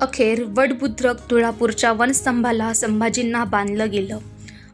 अखेर वडबुद्रक तुळापूरच्या वनस्तंभाला संभाजींना बांधलं गेलं.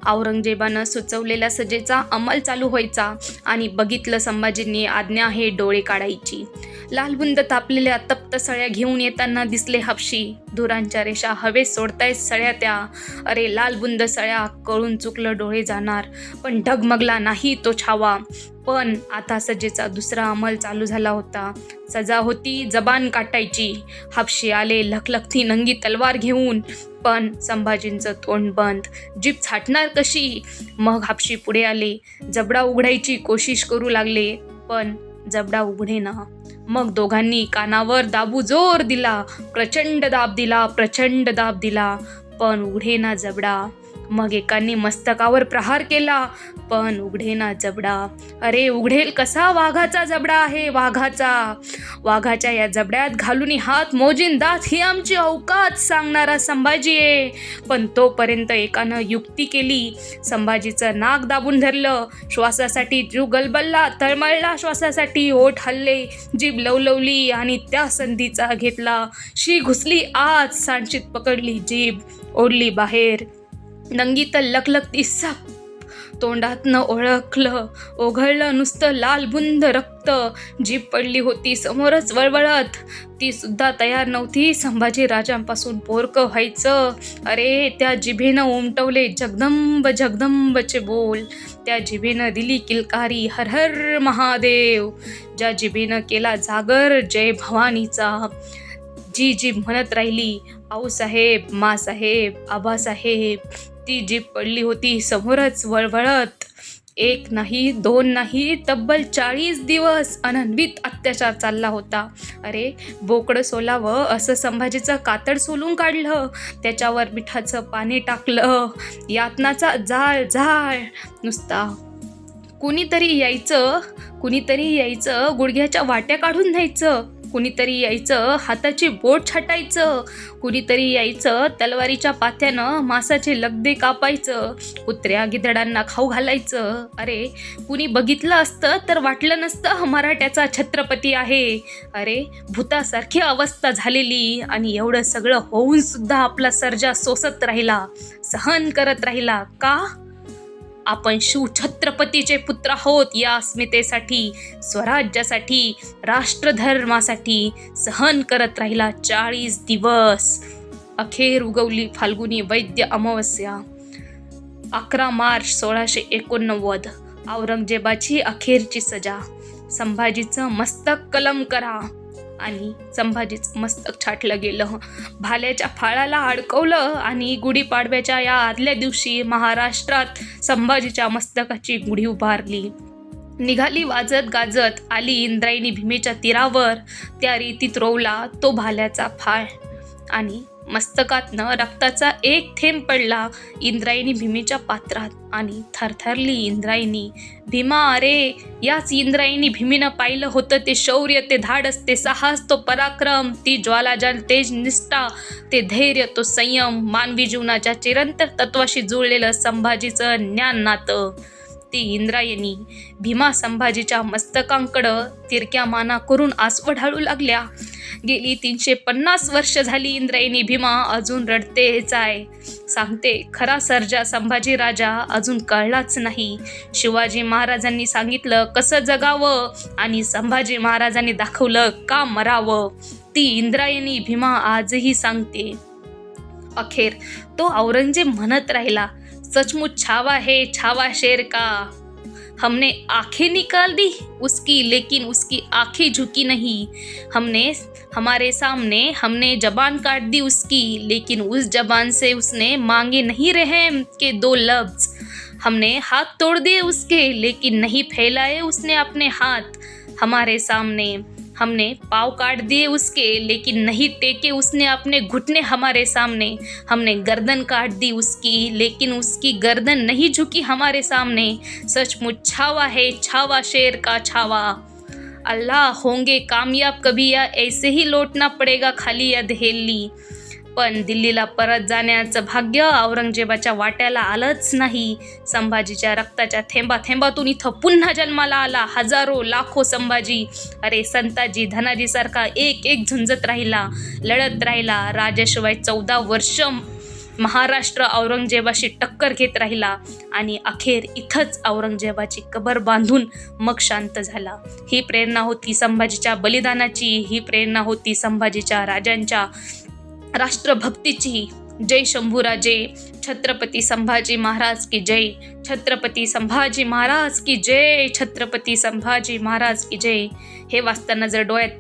औरंगजेबानं सुचवलेल्या सजेचा अंमल चालू व्हायचा आणि बघितलं संभाजींनी आज्ञा हे डोळे काढायची. लालबुंद तापलेल्या तप्त सळ्या घेऊन येताना दिसले हापशी. धुरांच्या रेषा हवेत सोडतायत सळ्या त्या. अरे लालबुंद सळ्या कळून चुकलं डोळे जाणार. पण ढगमगला नाही तो छावा. पण आता सजेचा दुसरा अंमल चालू झाला होता. सजा होती जबान काटायची. हापशी आले लखलखती नंगी तलवार घेऊन. पण संभाजींचं तोंड बंद. जीप छाटणार कशी? मग हापशी पुढे आले. जबडा उघडायची कोशिश करू लागले. पण जबडा उघडे ना. मग दोघांनी कानावर दाबू जोर दिला प्रचंड दाब दिला प्रचंड दाब दिला. पण उघडे ना जबडा. मग एकाने मस्तकावर प्रहार केला पण उघडे ना जबडा. अरे उघडेल कसा वाघाचा जबडा आहे वाघाचा? वाघाच्या या जबड्यात घालून हात मोजीन दात ही आमची अवकात सांगणारा संभाजी आहे पण तोपर्यंत एकानं युक्ती केली. संभाजीचं नाक दाबून धरलं. श्वासासाठी जीव गलबलला तळमळला श्वासासाठी ओठ हल्ले जीभ लवलवली आणि त्या संधीचा घेतला. शी घुसली आत सांडशीत पकडली जीभ ओढली बाहेर. नंगी तर लकलकती साप तोंडातनं ओळखलं ओघळलं नुसतं लालबुंद रक्त. जीभ पडली होती समोरच वळवळत. ती सुद्धा तयार नव्हती. संभाजी राजांपासून पोरकं व्हायचं. अरे त्या जिभेनं उमटवले जगदंब जगदंबचे बोल. त्या जिभेनं दिली किलकारी हर हर महादेव. ज्या जिभेनं केला जागर जय भवानीचा. जी जी म्हणत राहिली आऊसाहेब मासाहेब आबासाहेब ती जीप पडली होती समोरच वळवळत. एक नाही दोन नाही तब्बल चाळीस दिवस अनन्वित अत्याचार चालला होता. अरे बोकडं सोलावं असं संभाजीचं कातड सोलून काढलं त्याच्यावर मिठाचं पाणी टाकलं यातनाचा जाळ जाळ. नुसता कुणीतरी यायचं कुणीतरी यायचं गुडघ्याच्या वाट्या काढून न्यायचं. कुणीतरी यायचं हाताची बोट छाटायचं कुणीतरी यायचं तलवारीच्या पात्यानं मासाचे लगदे कापायचं कुत्र्या गिधडांना खाऊ घालायचं. अरे कुणी बघितलं असतं तर वाटलं नसतं मराठ्याचा छत्रपती आहे. अरे भूतासारखी अवस्था झालेली आणि एवढं सगळं होऊन सुद्धा आपला सर्जा सोसत राहिला सहन करत राहिला. का? आपण शिवछत्रपतीचे पुत्र आहोत या अस्मितेसाठी स्वराज्यासाठी राष्ट्रधर्मासाठी सहन करत राहिला चाळीस दिवस. अखेर उगवली फाल्गुनी वैद्य अमावस्या. अकरा मार्च सोळाशे एकोणनव्वद. औरंगजेबाची अखेरची सजा. संभाजीचं मस्तक कलम करा. आणि संभाजीचं मस्तक छाटलं गेलं. भाल्याच्या फाळाला अडकवलं आणि गुढीपाडव्याच्या या आदल्या दिवशी महाराष्ट्रात संभाजीच्या मस्तकाची गुढी उभारली. निघाली वाजत गाजत आली इंद्रायणी भीमेच्या तीरावर. त्या रीतीत रोवला तो भाल्याचा फाळ. आणि मस्तकातनं रक्ताचा एक थेंब पडला इंद्रायणी भीमेच्या पात्रात आणि थरथरली इंद्रायणी भीमा अरे याच इंद्रायणी भीमीनं पाहिलं होतं ते शौर्य ते धाडस ते साहस तो पराक्रम ती ज्वालाजल तेज निष्ठा ते धैर्य तो संयम मानवी जीवनाच्या चिरंतर तत्वाशी जुळलेलं संभाजीचं ज्ञान नातं ती इंद्रायणी भीमा संभाजीच्या मस्तकांकडं तिरक्या माना करून आसवं ढाळू लागल्या. गेली तीनशे पन्नास वर्ष झाली इंद्रायणी भीमा अजून रडतेच आहे. सांगते खरा सर्जा संभाजी राजा अजून कळलाच नाही. शिवाजी महाराजांनी सांगितलं कसं जगावं आणि संभाजी महाराजांनी दाखवलं का मरावं? ती इंद्रायणी भीमा आजही सांगते. अखेर तो औरंगजेब म्हणत राहिला सचमुच छावा है, छावा शेर का। हमने आँखें निकाल दी, उसकी, लेकिन उसकी आँखें झुकी नहीं। हमने, हमारे सामने, हमने जबान काट दी उसकी, लेकिन उस जबान से उसने मांगे नहीं रहे के दो लफ्ज। हमने हाथ तोड़ दिए उसके, लेकिन नहीं फैलाए उसने अपने हाथ। हमारे सामने हमने पाव काट दिए उसके, लेकिन नहीं टेके उसने अपने घुटने हमारे सामने। हमने गर्दन काट दी उसकी, लेकिन उसकी गर्दन नहीं झुकी हमारे सामने। सचमुच छावा है, छावा शेर का छावा। अल्लाह होंगे कामयाब कभी या ऐसे ही लौटना पड़ेगा खाली या दहेली। पण दिल्लीला परत जाण्याचं भाग्य औरंगजेबाच्या वाट्याला आलंच नाही. संभाजीच्या रक्ताच्या थेंबा थेंबातून इथं पुन्हा जन्माला आला हजारो लाखो संभाजी. अरे संताजी धनाजीसारखा एक एक झुंजत राहिला लढत राहिला. राजाशिवाय चौदा वर्ष महाराष्ट्र औरंगजेबाशी टक्कर घेत राहिला आणि अखेर इथंच औरंगजेबाची कबर बांधून मग शांत झाला. ही प्रेरणा होती संभाजीच्या बलिदानाची ही प्रेरणा होती संभाजीच्या राजांच्या. राष्ट्रभक्तीची जय शंभूराजे छत्रपती संभाजी महाराज की जय छत्रपती संभाजी महाराज की जय छत्रपती संभाजी महाराज की जय. हे वाचताना जर डोळ्यात